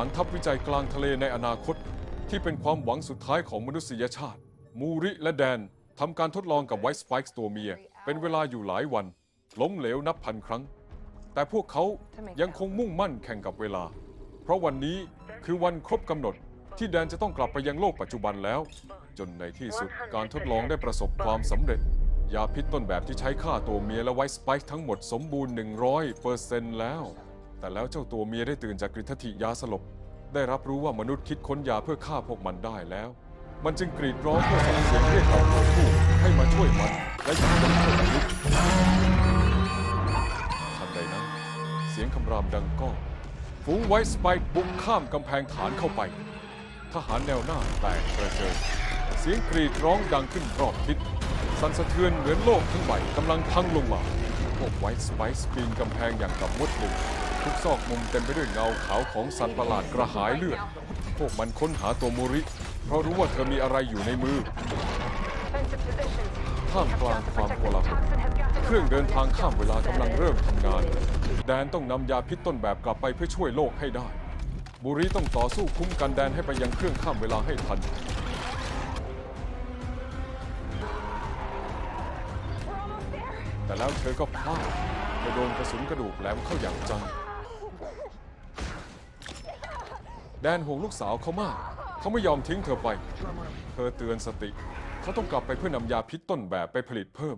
านทัพวิจัยกลางทะเลในอนาคต ที่เป็นความหวังสุดท้ายของมนุษยชาติ มูริและแดนทำการทดลองกับไวท์สไปค์ตัวเมีย เป็นเวลาอยู่หลายวัน ล้มเหลวนับพันครั้ง แต่พวกเขายังคงมุ่งมั่นแข่งกับเวลา เพราะวันนี้คือวันครบกำหนดที่แดนจะต้องกลับไปยังโลกปัจจุบันแล้ว จนในที่สุดการทดลองได้ประสบความสำเร็จ ยาพิษต้นแบบที่ใช้ฆ่าตัวเมียและไวท์สไปค์ทั้งหมดสมบูรณ์ 100เปอร์เซ็นต์แล้ว แต่แล้วเจ้าตัวเมียได้ตื่นจากกฤษฐิยาสลบ ได้รับรู้ว่ามนุษย์คิดค้นยาเพื่อฆ่าพวกมันได้แล้ว มันจึงกรีดร้องเพื่อส่งเสียงเรียกเหล่าตัวผู้ให้มาช่วยมันและยุดการช่วยมนุษย์ทันใดนั้น เสียงคำรามดังก้องฝูงไวท์สไปค์บุกข้ามกำแพงฐานเข้าไป ทหารแนวหน้าแตกกระเจิงเสียงกรีดร้องดังขึ้นรอบทิศสั่นสะเทือนเหมือนโลกทั้งใบกำลังพังลงมาพวกไวท์สไปซ์ปีนกำแพงอย่างกับมดหนึ่ง ทุกซอกมุมเต็มไปด้วยเงาขาวของสัตว์ประหลาดกระหายเลือด พวกมันค้นหาตัวมูริ เพราะรู้ว่าเธอมีอะไรอยู่ในมือ ท่ามกลางความโกลาหลเครื่องเดินทางข้ามเวลากำลังเริ่มทำงาน แดนต้องนำยาพิษต้นแบบกลับไปเพื่อช่วยโลกให้ได้ บุรีต้องต่อสู้คุ้มกันแดนให้ไปยังเครื่องข้ามเวลาให้ทันแต่แล้วเธอก็พลาดเธอโดนกระสุนกระดูกแหลมเข้าอย่างจัง แดนห่วงลูกสาวเขามาก เขาไม่ยอมทิ้งเธอไป เธอเตือนสติ เขาต้องกลับไปเพื่อนำยาพิษต้นแบบไปผลิตเพิ่ม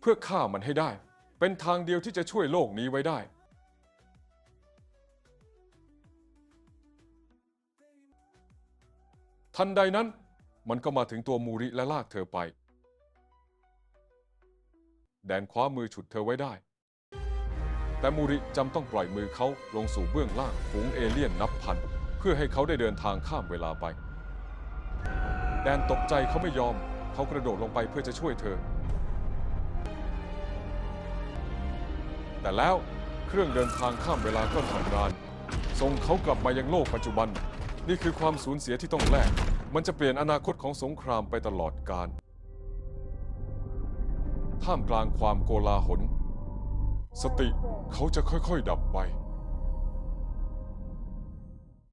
เพื่อฆ่ามันให้ได้ เป็นทางเดียวที่จะช่วยโลกนี้ไว้ได้ ทันใดนั้นมันก็มาถึงตัวมูริและลากเธอไป แดนคว้ามือฉุดเธอไว้ได้ แต่มูริจำต้องปล่อยมือเขาลงสู่เบื้องล่างฝูงเอเลี่ยนนับพัน เพื่อให้เขาได้เดินทางข้ามเวลาไป แดนตกใจเขาไม่ยอม เขากระโดดลงไปเพื่อจะช่วยเธอ แต่แล้วเครื่องเดินทางข้ามเวลาก็ทำงาน ส่งเขากลับมายังโลกปัจจุบัน นี่คือความสูญเสียที่ต้องแลก มันจะเปลี่ยนอนาคตของสงครามไปตลอดกาล ท่ามกลางความโกลาหล สติเขาจะค่อยๆดับไป